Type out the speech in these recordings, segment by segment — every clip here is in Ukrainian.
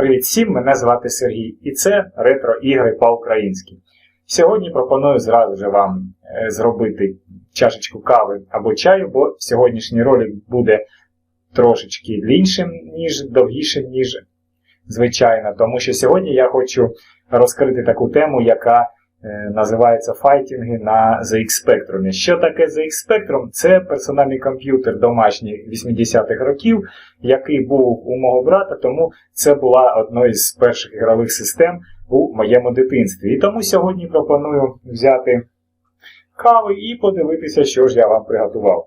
Привіт всім, мене звати Сергій, і це ретро-ігри по-українськи. Сьогодні пропоную зразу же вам е, зробити чашечку кави або чаю, бо сьогоднішній ролик буде трошечки дліншим, ніж довгішим, ніж звичайно. Тому що сьогодні я хочу розкрити таку тему, яка е, називається файтінги на ZX Spectrum. Що таке ZX Spectrum? Це персональний комп'ютер домашній 80-х років, який був у мого брата, тому це була одна із перших ігрових систем у моєму дитинстві. І тому сьогодні пропоную взяти кави і подивитися, що ж я вам приготував.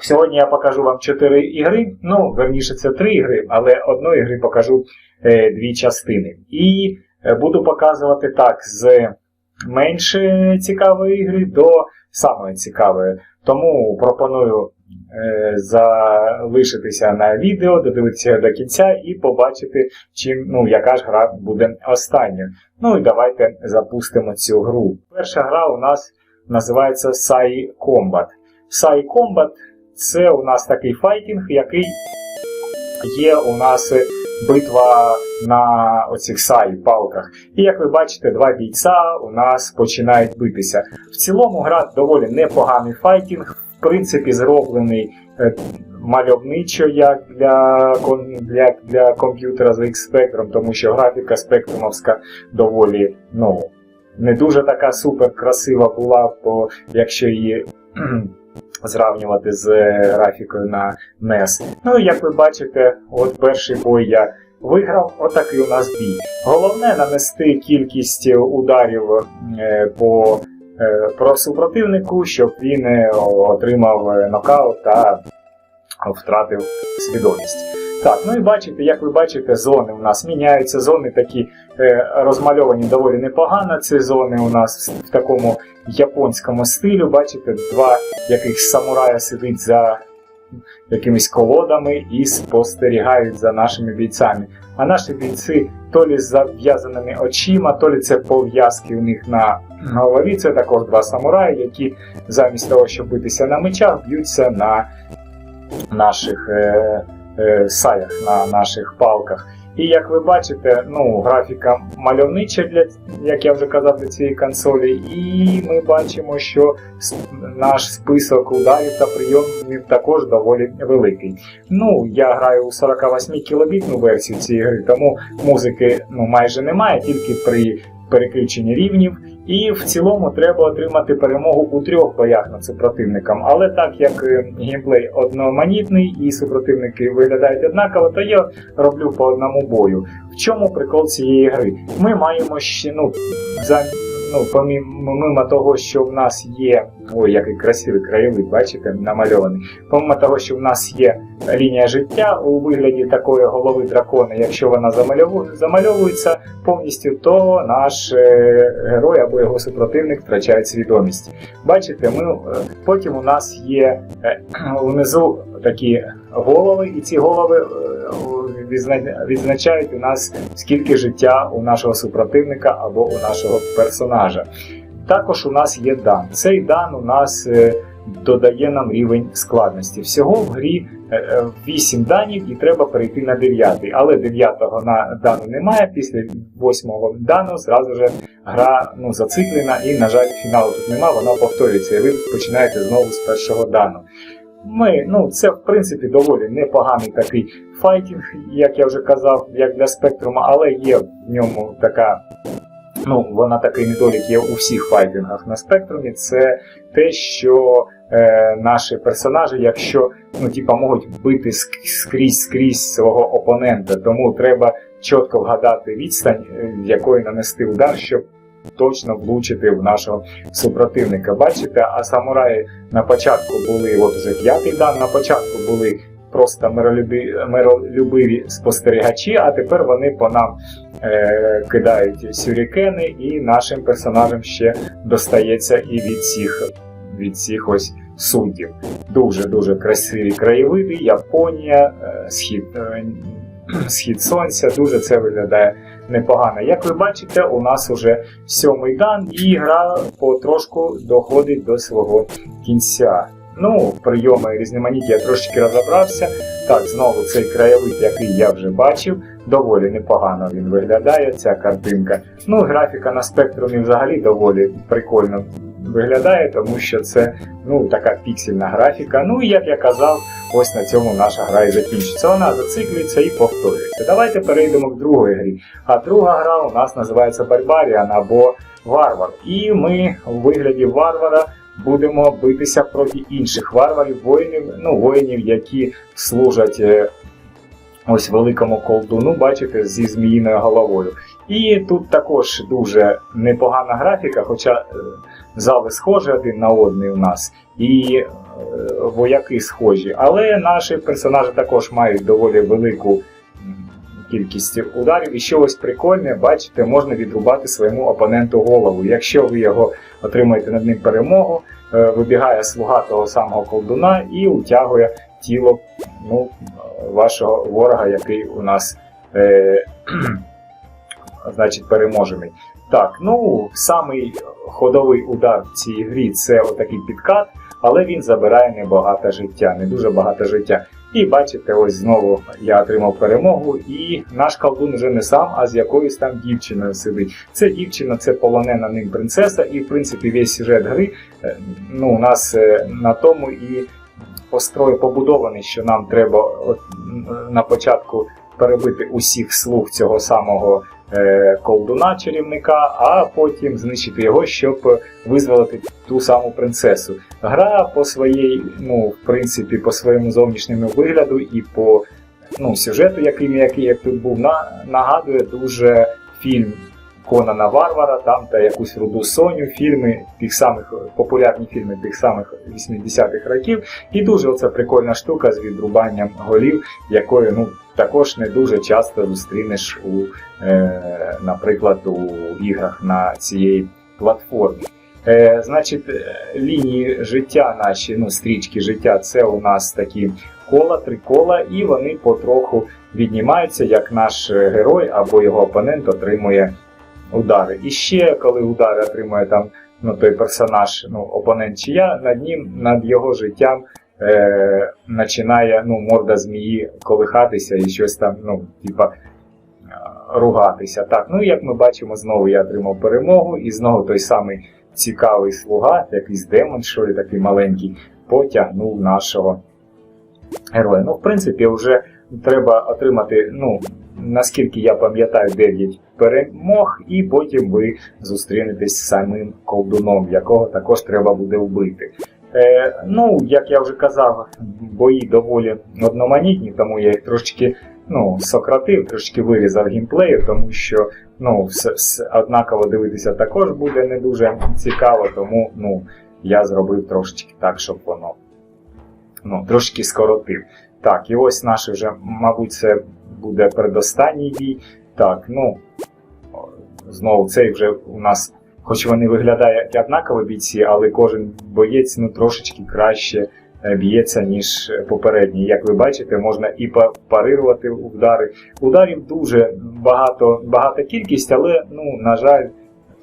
Сьогодні я покажу вам 4 ігри. Ну, верніше, це 3 ігри, але одної ігри покажу е, дві частини. І буду показувати так з менш е, цікавої ігри до самої цікавої. Тому пропоную е, залишитися на відео, додивитися до кінця і побачити, чим, ну, яка ж гра буде остання. Ну і давайте запустимо цю гру. Перша гра у нас називається Sai Combat. Sai Combat це у нас такий файтінг, який є у нас битва на оцих сай палках. І як ви бачите, два бійця у нас починають битися. В цілому гра доволі непоганий файтінг, в принципі, зроблений е, мальовничо як для, для, для комп'ютера з X Spectrum, тому що графіка спектрумовська доволі ну, не дуже така супер красива була, бо якщо її зрівнювати з е, графікою на NES. Ну і як ви бачите, от перший бой я виграв, отакий у нас бій. Головне нанести кількість ударів е, по е, про супротивнику, щоб він отримав нокаут та втратив свідомість. Так, ну і бачите, як ви бачите, зони у нас міняються. Зони такі е, розмальовані доволі непогано. Ці зони у нас в такому японському стилю. Бачите, два яких самурая сидить за якимись колодами і спостерігають за нашими бійцями. А наші бійці то лі з зав'язаними очима, то лі це пов'язки у них на голові. Це також два самураї, які замість того, щоб битися на мечах, б'ються на наших е, саях, на наших палках. І як ви бачите, ну, графіка мальовнича, для, як я вже казав, для цієї консолі, і ми бачимо, що наш список ударів та прийомів також доволі великий. Ну, я граю у 48 кілобітну версію цієї гри, тому музики ну, майже немає, тільки при переключенні рівнів. І в цілому треба отримати перемогу у трьох боях над супротивником. Але так як е, геймплей одноманітний і супротивники виглядають однаково, то я роблю по одному бою. В чому прикол цієї гри? Ми маємо ще ну за. Ну, помимо того, що в нас є. Ой, який красивий краєвид, бачите, намальований. Помимо того, що в нас є лінія життя у вигляді такої голови дракона, якщо вона замальовується повністю, то наш е, герой або його супротивник втрачають свідомість. Бачите, ми, е, потім у нас є е, внизу такі голови, і ці голови е, відзначають у нас скільки життя у нашого супротивника або у нашого персонажа. Також у нас є дан. Цей дан у нас е, додає нам рівень складності. Всього в грі 8 данів і треба перейти на 9. Але 9-го на дану немає. Після 8-го дану зразу же гра ну, зациклена і, на жаль, фіналу тут немає, вона повторюється, і ви починаєте знову з першого дану. Ми, ну, це в принципі доволі непоганий такий файтінг, як я вже казав, як для спектрума, але є в ньому така. Ну, вона такий недолік є у всіх файтингах на спектрумі. Це те, що е, наші персонажі, якщо ну, типа, можуть бити скрізь скрізь свого опонента, тому треба чітко вгадати відстань, е, з якої нанести удар, щоб точно влучити в нашого супротивника. Бачите, а самураї на початку були, от уже п'ятий дан, на початку були просто миролюбиві спостерігачі, а тепер вони по нам е, кидають сюрікени, і нашим персонажам ще достається і від цих, від цих ось суддів. Дуже дуже красиві краєвиди, Японія, е, схід, е, схід сонця, дуже це виглядає непогано. Як ви бачите, у нас уже сьомий дан, і гра потрошку доходить до свого кінця. Ну, прийоми різноманіття я трошечки розібрався. Так, знову цей краєвид, який я вже бачив, доволі непогано він виглядає, ця картинка. Ну, графіка на спектрумі взагалі доволі прикольно виглядає, тому що це ну, така піксельна графіка. Ну і як я казав, ось на цьому наша гра і закінчиться. Вона зациклюється і повторюється. Давайте перейдемо к другої грі. А друга гра у нас називається Barbarian або Варвар. І ми у вигляді варвара будемо битися проти інших варварів, воїнів, ну, воїнів, які служать е, ось великому колдуну, бачите, зі зміїною головою. І тут також дуже непогана графіка, хоча е, зали схожі один на одний у нас, і вояки схожі. Але наші персонажі також мають доволі велику кількість ударів. І що ось прикольне, бачите, можна відрубати своєму опоненту голову. Якщо ви його отримаєте над ним перемогу, е, вибігає слуга того самого колдуна і утягує тіло ну, вашого ворога, який у нас е, значить, переможений. Так, ну самий ходовий удар в цій грі це отакий підкат, але він забирає небагато життя, не дуже багато життя. І бачите, ось знову я отримав перемогу, і наш колдун вже не сам, а з якоюсь там дівчиною сидить. Це дівчина, це полонена ним принцеса, і в принципі весь сюжет гри е, ну, у нас е, на тому і построй побудований, що нам треба от, на початку перебити усіх слуг цього самого колдуна чарівника, а потім знищити його, щоб визволити ту саму принцесу. Гра по своїй, ну, в принципі, по своєму зовнішньому вигляду і по ну, сюжету, який, який як тут був, на, нагадує дуже фільм Конана Варвара, там та якусь руду Соню, фільми тих самих популярні фільми тих самих 80-х років. І дуже оця прикольна штука з відрубанням голів, якою ну також не дуже часто зустрінеш у, е, наприклад, у іграх на цієї платформі. Е, значить, е, лінії життя наші, ну, стрічки життя, це у нас такі кола, три кола, і вони потроху віднімаються, як наш е, герой або його опонент отримує удари. І ще коли удари отримує там ну, той персонаж, ну, опонент чи я, над ним, над його життям е, починає ну, морда змії колихатися і щось там, ну, типа. е, Ругатися. Так, ну як ми бачимо, знову я отримав перемогу, і знову той самий цікавий слуга, якийсь демон, що ли, такий маленький, потягнув нашого героя. Ну, в принципі, вже треба отримати, ну, наскільки я пам'ятаю, 9 перемог, і потім ви зустрінетесь з самим колдуном, якого також треба буде вбити. Е, ну, як я вже казав, бої доволі одноманітні, тому я їх трошечки ну, сократив, трошки вирізав геймплею, тому що ну, однаково дивитися також буде не дуже цікаво, тому ну, я зробив трошечки так, щоб воно ну, трошки скоротив. Так, і ось наш вже, мабуть, це буде передостанній бій. Так, ну знову цей вже у нас, хоч вони виглядають однаково бійці, але кожен боєць ну, трошечки краще е, б'ється, ніж попередній. Як ви бачите, можна і парирувати удари. Ударів дуже багато, багата кількість, але, ну, на жаль,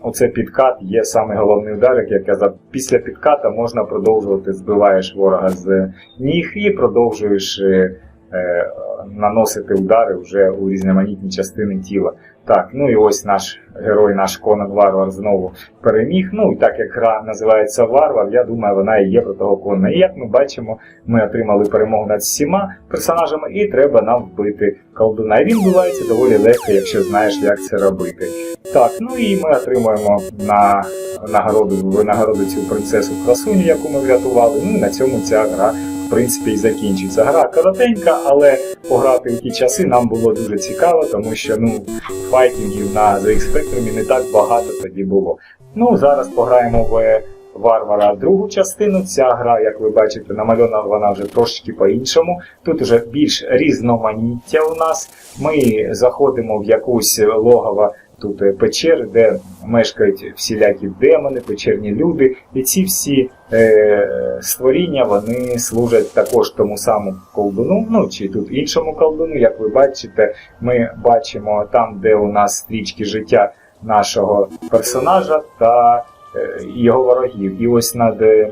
оце підкат є саме головний удар, як я казав. Після підката можна продовжувати, збиваєш ворога з ніг і продовжуєш е, е, наносити удари вже у різноманітні частини тіла. Так, ну і ось наш герой, наш Конан Варвар знову переміг. Ну і так як гра називається Варвар, я думаю, вона і є про того Конана. І як ми бачимо, ми отримали перемогу над всіма персонажами, і треба нам вбити колдуна. І він вбивається доволі легко, якщо знаєш, як це робити. Так, ну і ми отримуємо на нагороду винагороду цю принцесу красуню, яку ми врятували. Ну і на цьому ця гра. В принципі, і закінчиться. Гра коротенька, але пограти в ті часи нам було дуже цікаво, тому що ну, файтингів на ZX Spectrum не так багато тоді було. Ну, зараз пограємо в Варвара другу частину. Ця гра, як ви бачите, намальована вона вже трошки по-іншому. Тут вже більш різноманіття у нас. Ми заходимо в якусь логово тут е, печер, де мешкають всілякі демони, печерні люди. І ці всі е, створіння вони служать також тому самому колдуну, ну чи тут іншому колдуну. Як ви бачите, ми бачимо там, де у нас стрічки життя нашого персонажа та е, його ворогів. І ось над е,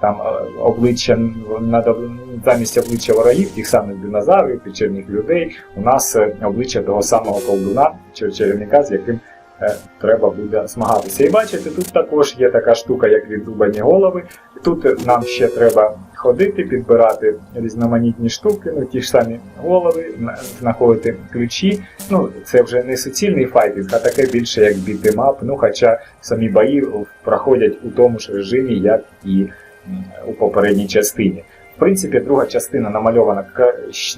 там е, обличчя замість обличчя ворогів, тих самих динозаврів, печерних людей, у нас е, обличчя того самого колдуна, чи чарівника, з яким е, треба буде змагатися. І бачите, тут також є така штука, як відрубані голови. Тут нам ще треба ходити, підбирати різноманітні штуки, ну ті ж самі голови, знаходити ключі. Ну, це вже не суцільний файтинг, а таке більше як бітемап. Ну, хоча самі бої проходять у тому ж режимі, як і у попередній частині. В принципі, друга частина намальована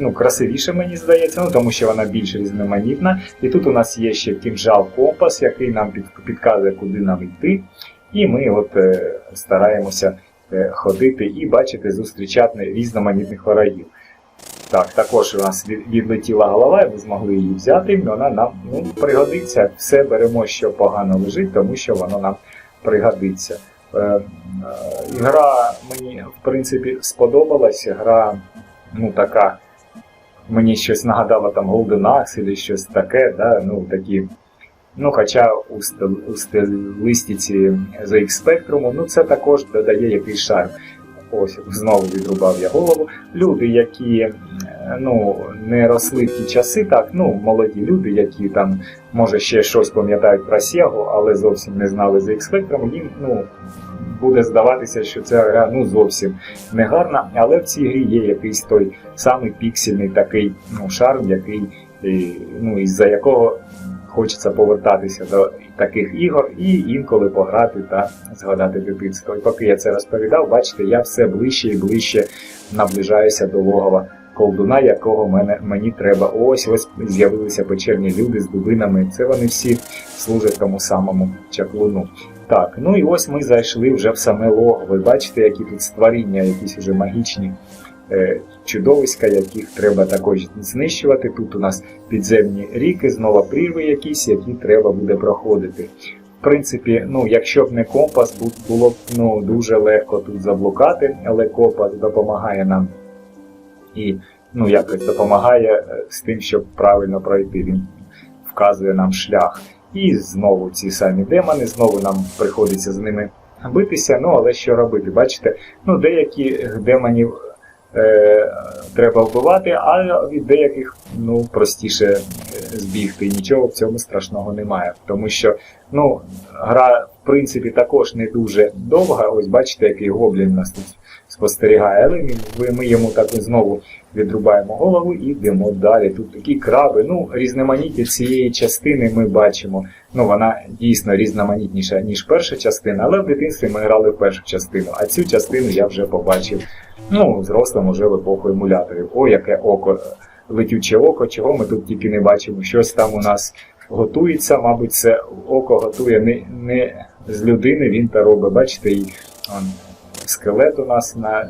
ну, красивіше, мені здається, ну тому що вона більш різноманітна. І тут у нас є ще кінжал компас, який нам підказує, куди нам йти. І ми от е, стараємося е, ходити і бачити, зустрічати різноманітних ворогів. Так, також у нас відлетіла голова, і ми змогли її взяти. Вона нам ну, пригодиться. Все беремо, що погано лежить, тому що воно нам пригодиться. Е, е, Гра мені в принципі сподобалась. Гра ну така. Мені щось нагадало там Golden Axe чи щось таке, да, ну такі. Ну, хоча у, стил- у стилистиці ZX Spectrum, ну це також додає якийсь шарм. Ось знову відрубав я голову. Люди, які ну, не росли ті часи, так, ну, молоді люди, які там, може, ще щось пам'ятають про Sega, але зовсім не знали ZX Spectrum, їм ну, буде здаватися, що ця гра ну, зовсім не гарна, але в цій грі є якийсь той самий піксельний такий ну, шарм, який, е, ну, із-за якого хочеться повертатися до таких ігор і інколи пограти та згадати дитинство. І поки я це розповідав, бачите, я все ближче і ближче наближаюся до логова колдуна, якого мене, мені треба. Ось ось з'явилися печерні люди з дубинами. Це вони всі служать тому самому чаклуну. Так, ну і ось ми зайшли вже в саме логово. Ви бачите, які тут створіння, якісь вже магічні е, чудовиська, яких треба також знищувати. Тут у нас підземні ріки, знову прірви якісь, які треба буде проходити. В принципі, ну, якщо б не компас, було б ну, дуже легко тут заблукати, але компас допомагає нам і ну, якось допомагає е, з тим, щоб правильно пройти. Він вказує нам шлях. І знову ці самі демони, знову нам приходиться з ними битися. Ну, але що робити? Бачите, ну, деякі демонів е, треба вбивати, а від деяких ну, простіше е, збігти. Нічого в цьому страшного немає. Тому що ну, гра, в принципі, також не дуже довга. Ось бачите, який гоблін у нас тут спостерігає. Але ми, йому так знову відрубаємо голову і йдемо далі. Тут такі краби. Ну, різноманіття цієї частини ми бачимо. Ну, вона дійсно різноманітніша, ніж перша частина, але в дитинстві ми грали в першу частину, а цю частину я вже побачив ну, взрослим уже в епоху емуляторів. О, яке око, летюче око, чого ми тут тільки не бачимо. Щось там у нас готується, мабуть, це око готує не, не з людини, він та робить. Бачите, і скелет у нас на,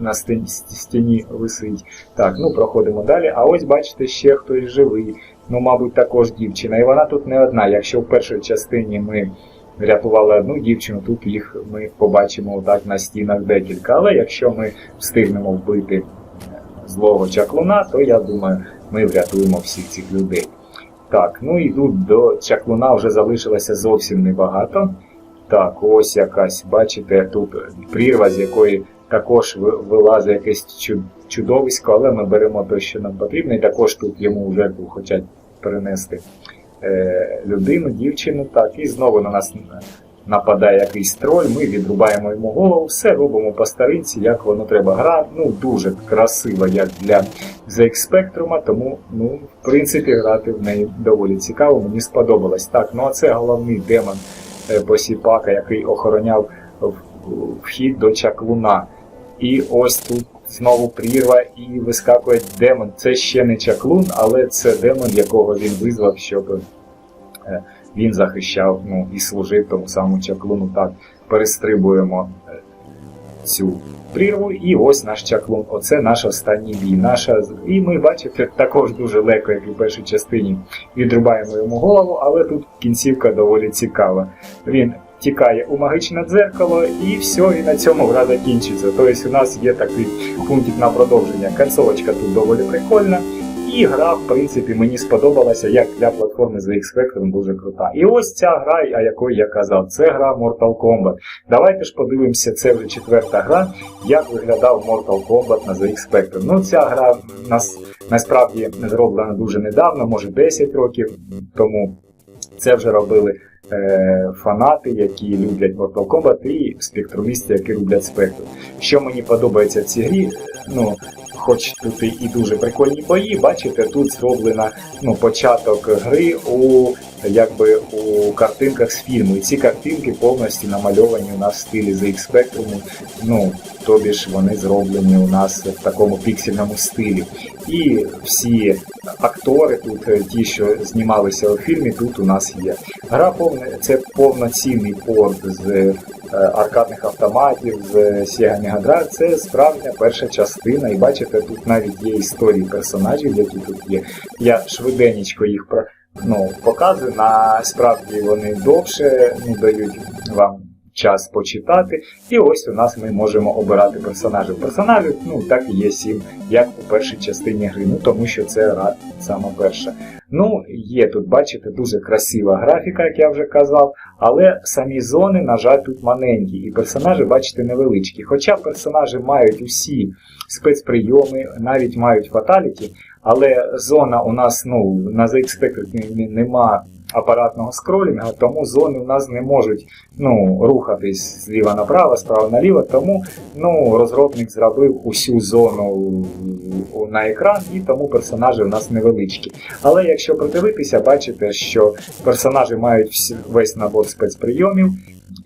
на стіні, висить. Так, ну проходимо далі. А ось бачите, ще хтось живий. Ну, мабуть, також дівчина. І вона тут не одна. Якщо в першій частині ми врятували одну дівчину, тут їх ми побачимо отак на стінах декілька. Але якщо ми встигнемо вбити злого чаклуна, то я думаю, ми врятуємо всіх цих людей. Так, ну і тут до чаклуна вже залишилося зовсім небагато. Так, ось якась, бачите, тут прірва, з якої також вилазить якесь чудовисько, але ми беремо те, що нам потрібно, і також тут йому вже хочуть перенести е, людину, дівчину. Так, і знову на нас нападає якийсь троль, ми відрубаємо йому голову, все робимо по старинці, як воно треба. Гра ну, дуже красива, як для ZX Spectrum, тому, ну, в принципі, грати в неї доволі цікаво, мені сподобалось. Так, ну а це головний демон е, Посіпака, який охороняв вхід до чаклуна. І ось тут знову прірва і вискакує демон. Це ще не чаклун, але це демон, якого він визвав, щоб е, він захищав ну, і служив тому самому чаклуну. Так, перестрибуємо е, цю прірву, і ось наш чаклун. Оце наш останній бій. Наша... І ми бачите, також дуже легко, як і в першій частині, відрубаємо йому голову, але тут кінцівка доволі цікава. Він тікає у магічне дзеркало, і все, і на цьому гра закінчиться. Тобто у нас є такий пунктик на продовження. Концовочка тут доволі прикольна. І гра, в принципі, мені сподобалася, як для платформи ZX Spectrum дуже крута. І ось ця гра, а якою я казав, це гра Mortal Kombat. Давайте ж подивимося, це вже четверта гра, як виглядав Mortal Kombat на ZX Spectrum. Ну, ця гра нас насправді зроблена дуже недавно, може 10 років тому. Це вже робили е, фанати, які люблять Mortal Kombat, і спектрумісти, які люблять спектру. Що мені подобається в цій грі, ну, хоч тут і дуже прикольні бої, бачите, тут зроблено ну, початок гри у якби у картинках з фільму. І ці картинки повністю намальовані у нас в стилі ZX Spectrum, ну, тобі ж вони зроблені у нас в такому піксельному стилі. І всі актори тут, е, ті, що знімалися у фільмі, тут у нас є. Гра повне, це повноцінний порт з аркадних автоматів, з Sega Mega Drive. Це справжня перша частина. І бачите, тут навіть є історії персонажів, які тут є. Я швиденечко їх про. Ну, показую, насправді вони довше ну, дають вам час почитати. І ось у нас ми можемо обирати персонажів. Персонажів, ну так і є сім, як у першій частині гри, ну тому що це гра сама перша. Ну, є тут, бачите, дуже красива графіка, як я вже казав, але самі зони, на жаль, тут маленькі, і персонажі, бачите, невеличкі. Хоча персонажі мають усі спецприйоми, навіть мають фаталіті, але зона у нас ну, на ZX Spectre нема апаратного скролінга, тому зони у нас не можуть ну, рухатись зліва направо, справа наліво, тому ну, розробник зробив усю зону на екран і тому персонажі у нас невеличкі. Але якщо придивитися, бачите, що персонажі мають весь набор спецприйомів.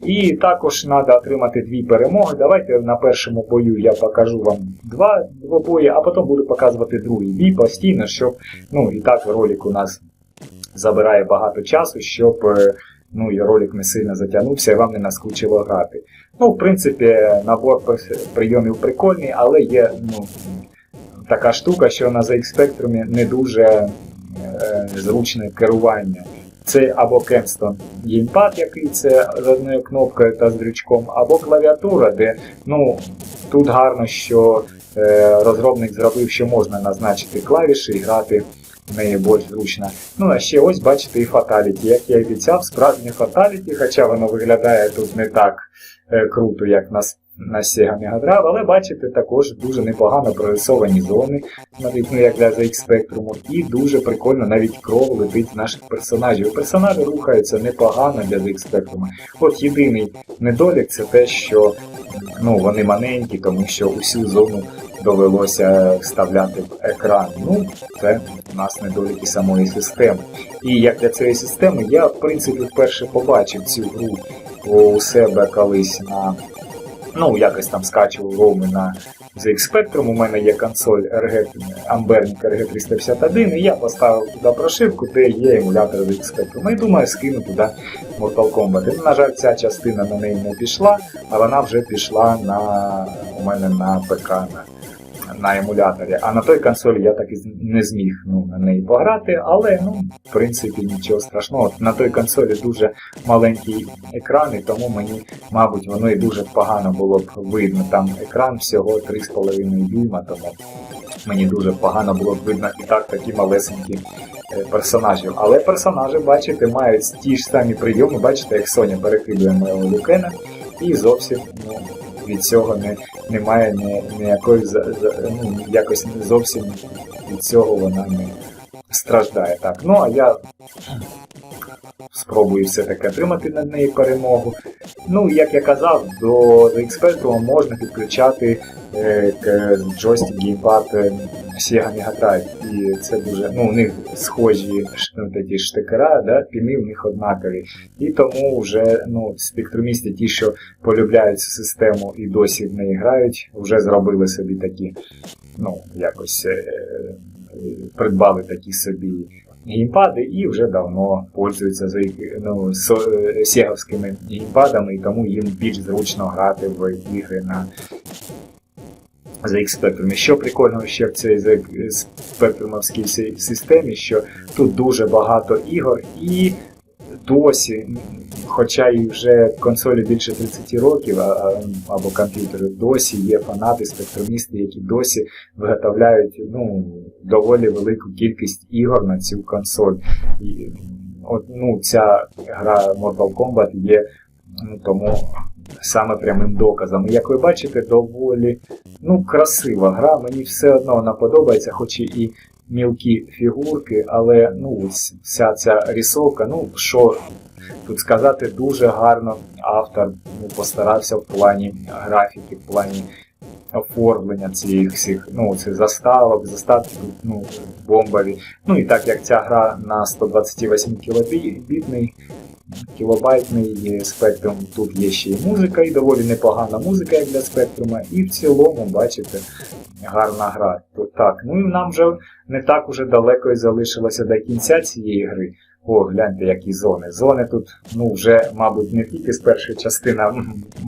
І також треба отримати дві перемоги. Давайте на першому бою я покажу вам два бої, а потім буду показувати другий бій постійно, щоб ну і так ролик у нас забирає багато часу, щоб е, ну, і ролик не сильно затягнувся і вам не наскучило грати. Ну, в принципі, набор прийомів прикольний, але є ну, така штука, що на ZX Spectrum не дуже е, зручне керування. Це або Кемстон геймпад, який це з одною кнопкою та з дрючком, або клавіатура, де ну, тут гарно, що е, розробник зробив, що можна назначити клавіші і грати в неї більш зручно. Ну, а ще ось бачите і фаталіті. Як я і обіцяв, справжнє фаталіті, хоча воно виглядає тут не так е, круто, як на на Sega Mega Drive, але бачите, також дуже непогано прорисовані зони, навіть ну, як для ZX Spectrum, і дуже прикольно навіть кров летить з наших персонажів. Персонажі рухаються непогано для ZX Spectrum. От єдиний недолік це те, що ну, вони маленькі, тому що усю зону довелося вставляти в екран. Ну, це у нас недоліки самої системи. І як для цієї системи я, в принципі, вперше побачив цю гру у себе колись на. Ну, якось там скачував роми на ZX Spectrum. У мене є консоль RG, Ambernic RG351, і я поставив туди прошивку, де є емулятор ZX Spectrum. І думаю, скину туди Mortal Kombat. І, на жаль, ця частина на неї не пішла, а вона вже пішла на у мене на ПК. На на емуляторі, а на той консолі я так і не зміг ну, на неї пограти, але ну, в принципі нічого страшного. На той консолі дуже маленький екран, і тому мені, мабуть, воно і дуже погано було б видно. Там екран всього 3,5 дюйма, тому мені дуже погано було б видно і так такі малесенькі е, персонажів. Але персонажі, бачите, мають ті ж самі прийоми, бачите, як Соня перекидує моєго Люкена, і зовсім ну, від цього не, немає ні, ніякої ну, якось зовсім від цього вона не страждає. Так, ну а я спробую все-таки отримати над неї перемогу. Ну, як я казав, до експерту можна підключати е, джойстик геймпад е, Sega Mega Drive. І це дуже, ну, у них схожі такі штикера, да, піни у них однакові. І тому вже ну, спектрумісти, ті, що полюбляють цю систему і досі в неї грають, вже зробили собі такі, ну, якось е, придбали такі собі геймпади і вже давно пользуються за ну, сєговськими геймпадами, і тому їм більш зручно грати в ігри на ZX Spectrum. Що прикольно ще в цій спектрумовській системі, що тут дуже багато ігор і досі хоча і вже консолі більше 30 років, або комп'ютери, досі є фанати, спектрумісти, які досі виготовляють ну, доволі велику кількість ігор на цю консоль. І, от, ну, ця гра Mortal Kombat є ну, тому саме прямим доказом. Як ви бачите, доволі ну, красива гра. Мені все одно вона подобається, хоч і мілкі фігурки, але ну, вся ця рисовка, ну що тут сказати, дуже гарно автор ну, постарався в плані графіки, в плані оформлення цих всіх, ну, цих заставок, заставки ну, бомбові. Ну і так як ця гра на 128 кілобітний, кілобайтний спектрум, тут є ще й музика, і доволі непогана музика, як для спектрума, і в цілому, бачите, гарна гра. Так, ну і нам вже не так уже далеко і залишилося до кінця цієї гри. О, гляньте, які зони. Зони тут, ну, вже, мабуть, не тільки з першої частини,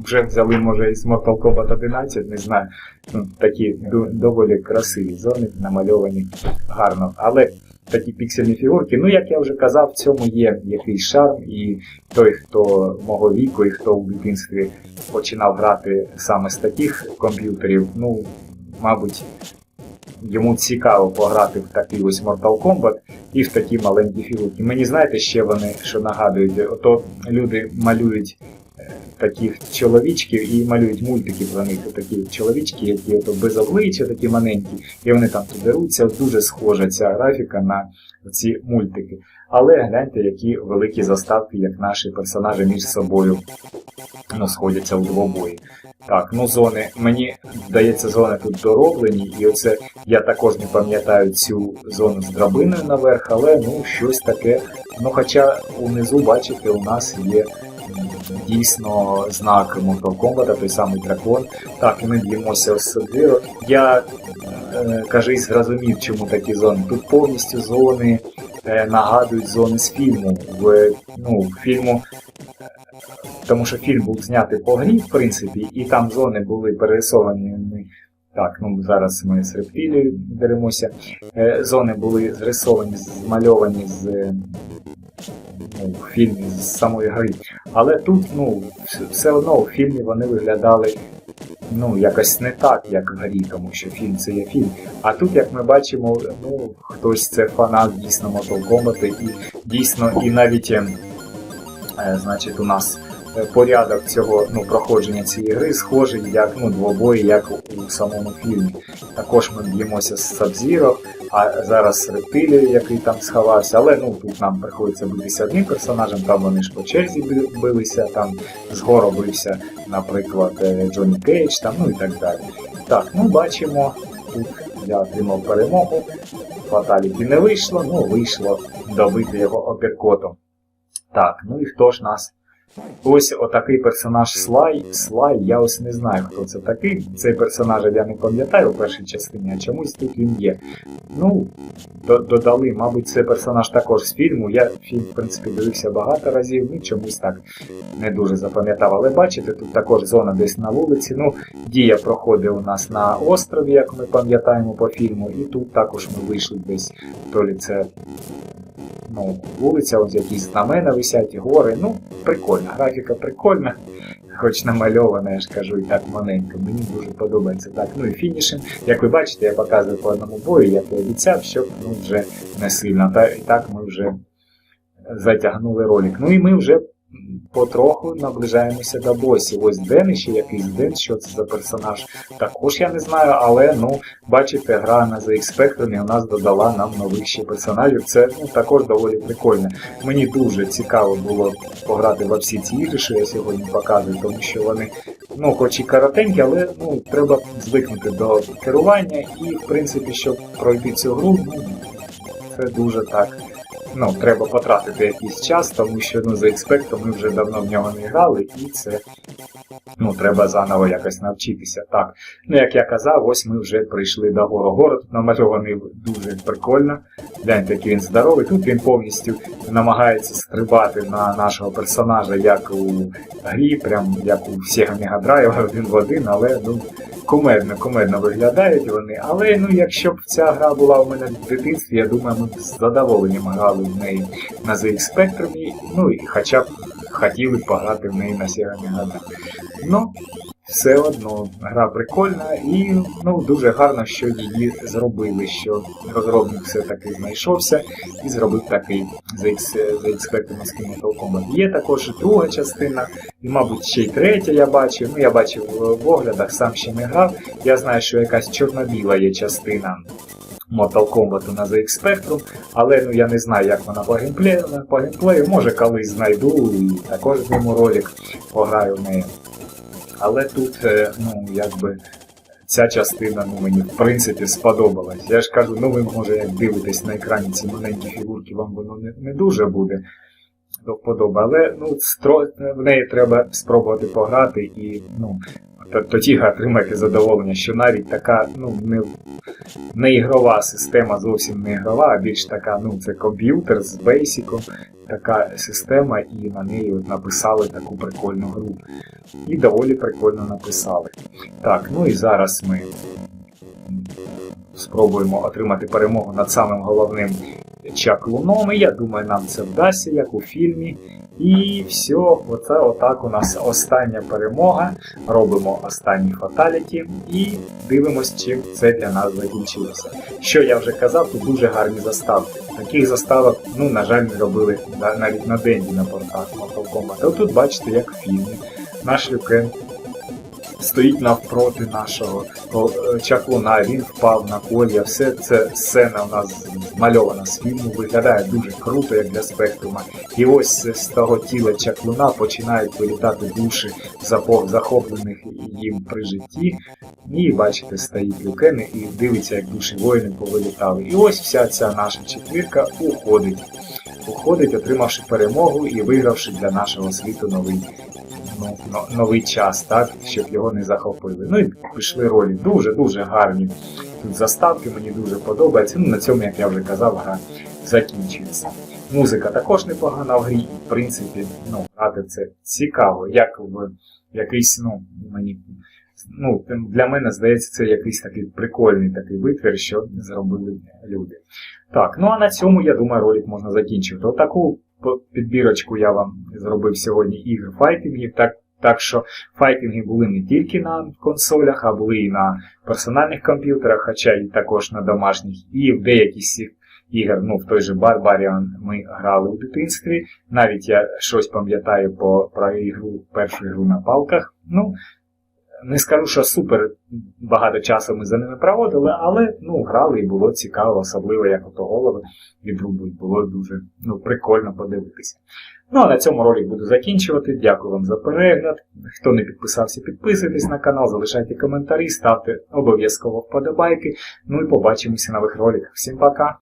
вже взяли, може, із Mortal Kombat 11, не знаю. Ну, такі доволі красиві зони, намальовані гарно. Але такі піксельні фігурки, ну, як я вже казав, в цьому є якийсь шарм, і той, хто мого віку і хто в дитинстві починав грати саме з таких комп'ютерів, ну, мабуть, йому цікаво пограти в такий ось Mortal Kombat і в такі маленькі фігурки. Мені знаєте, ще вони що нагадують, ото люди малюють таких чоловічків і малюють мультики про них. Такі чоловічки, які ото без обличчя, такі маленькі, і вони там тут деруться. Дуже схожа ця графіка на ці мультики. Але гляньте, які великі заставки, як наші персонажі між собою ну, сходяться у двобої. Так, ну зони. Мені здається, зони тут дороблені, і оце я також не пам'ятаю цю зону з драбиною наверх, але ну щось таке. Ну, хоча унизу, бачите, у нас є дійсно знак Mortal Kombat, той самий дракон. Так, і ми б'ємося з Сабзіро. Я е, кажись, зрозумів, чому такі зони. Тут повністю зони е, нагадують зони з фільму. В, ну, фільму тому що фільм був знятий по грі, в принципі, і там зони були перерисовані. Так, ну зараз ми з рептилією деремося. Е, зони були зрисовані, змальовані з в фільмі з самої гри. Але тут, ну, все одно в фільмі вони виглядали ну, якось не так, як в грі, тому що фільм це є фільм. А тут, як ми бачимо, ну, хтось це фанат дійсно Mortal Kombat, і дійсно, і навіть. ем, Е, значить, у нас порядок цього ну, проходження цієї гри схожий, як ну, двобої, як у самому фільмі. Також ми б'ємося з Сабзіро, а зараз з рептилією, який там сховався. Але ну, тут нам приходиться битися одним персонажем, там вони ж по черзі билися, там згору бився, наприклад, е, Джонні Кейдж, там, ну і так далі. Так, ну бачимо, тут я отримав перемогу. Фаталіті не вийшло, ну вийшло добити його оперкотом. Так, ну і хто ж нас? Ось отакий персонаж Слай. Слай, я ось не знаю, хто це такий. Цей персонаж я не пам'ятаю у першій частині, а чомусь тут він є. Ну, до- додали, мабуть, це персонаж також з фільму. Я фільм, в принципі, дивився багато разів, ну чомусь так не дуже запам'ятав. Але бачите, тут також зона десь на вулиці. Ну, дія проходить у нас на острові, як ми пам'ятаємо по фільму, і тут також ми вийшли десь, то лі це ну, вулиця, ось якісь знамена висять, гори. Ну, прикольна, графіка прикольна, хоч намальована, я ж кажу, і так маленько. Мені дуже подобається так. Ну і фінішинг. Як ви бачите, я показую по одному бою, як і обіцяв, щоб ну, вже не сильно. Та, і так ми вже затягнули ролик. Ну і ми вже потроху наближаємося до босів. Ось Ден ще якийсь Ден, що це за персонаж. Також я не знаю, але ну, бачите, гра на ZX Spectrum і у нас додала нам нових ще персонажів. Це ну, також доволі прикольно. Мені дуже цікаво було пограти во всі ці ігри, що я сьогодні показую, тому що вони, ну, хоч і коротенькі, але ну, треба звикнути до керування і, в принципі, щоб пройти цю гру, ну, це дуже так. Ну, треба потратити якийсь час, тому що ну, за експектом ми вже давно в нього не грали, і це ну, треба заново якось навчитися. Так, ну як я казав, ось ми вже прийшли до гору. Город тут намальований дуже прикольно. Гляньте, який він здоровий. Тут він повністю намагається стрибати на нашого персонажа, як у грі, прям як у всіх Мегадрайва один в один, але ну, кумедно, кумедно виглядають вони. Але ну, якщо б ця гра була у мене в дитинстві, я думаю, ми б з задоволенням грали в неї на ZX Spectrum, ну і хоча б хотіли б пограти в неї на Sega Mega. Ну, все одно гра прикольна і ну, дуже гарно, що її зробили, що розробник все-таки знайшовся і зробив такий ZX, ZX Moskino Combat. Є також друга частина, і, мабуть, ще й третя я бачив. Ну, я бачив в оглядах, сам ще не грав. Я знаю, що якась чорно-біла є частина. Mortal Kombat на ZX Spectrum, але ну я не знаю, як вона по геймплею, по геймплею. може колись знайду і також зніму ролик, пограю в неї. Але тут, е, ну, якби. Ця частина ну, мені в принципі сподобалась. Я ж кажу, ну ви може як дивитесь на екрані ці маленькі фігурки, вам воно не, не дуже буде до вподоби. Але ну, стро... в неї треба спробувати пограти і ну, тоді отримати задоволення, що навіть така ну, не, не ігрова система, зовсім не ігрова, а більш така, ну, це комп'ютер з бейсиком, така система, і на неї от написали таку прикольну гру. І доволі прикольно написали. Так, ну і зараз ми спробуємо отримати перемогу над самим головним чаклуном. І я думаю, нам це вдасться, як у фільмі. І все, оце отак у нас остання перемога. Робимо останні фаталіті і дивимось, чим це для нас закінчилося. Що я вже казав, тут дуже гарні заставки. Таких заставок, ну, на жаль, не робили навіть на денді на портах Mortal Kombat. А тут бачите, як в. Наш Люкен стоїть навпроти нашого чаклуна, він впав на колія. Все це сцена у нас змальована з фільму, виглядає дуже круто, як для спектрума. І ось з того тіла чаклуна починають вилітати душі захоплених їм при житті. І бачите, стоїть люкени і дивиться, як душі воїни повилітали. І ось вся ця наша четвірка уходить. Уходить, отримавши перемогу і вигравши для нашого світу новий ну, новий час, так, щоб його не захопили. Ну і пішли ролі дуже-дуже гарні. Тут заставки мені дуже подобаються. Ну, На цьому, як я вже казав, гра закінчується. Музика також непогана в грі, і в принципі, ну, грати це цікаво, як в якийсь, ну, мені. Ну, Для мене здається, це якийсь такий прикольний такий витвір, що зробили люди. Так, ну а на цьому, я думаю, ролик можна закінчити. Отаку підбірочку я вам зробив сьогодні ігр файтингів. Так так що файтинги були не тільки на консолях, а були і на персональних комп'ютерах, хоча і також на домашніх. І в цих ігор, ну в той же Barbarian ми грали у дитинстві. Навіть я щось пам'ятаю про ігру, першу ігру на палках. Ну, не скажу, що супер багато часу ми за ними проводили, але ну, грали і було цікаво, особливо як ото голови відрубують, було дуже ну, прикольно подивитися. Ну а на цьому ролик буду закінчувати. Дякую вам за перегляд. Хто не підписався, підписуйтесь на канал, залишайте коментарі, ставте обов'язково вподобайки. Ну і побачимося нових роликах. Всім пока!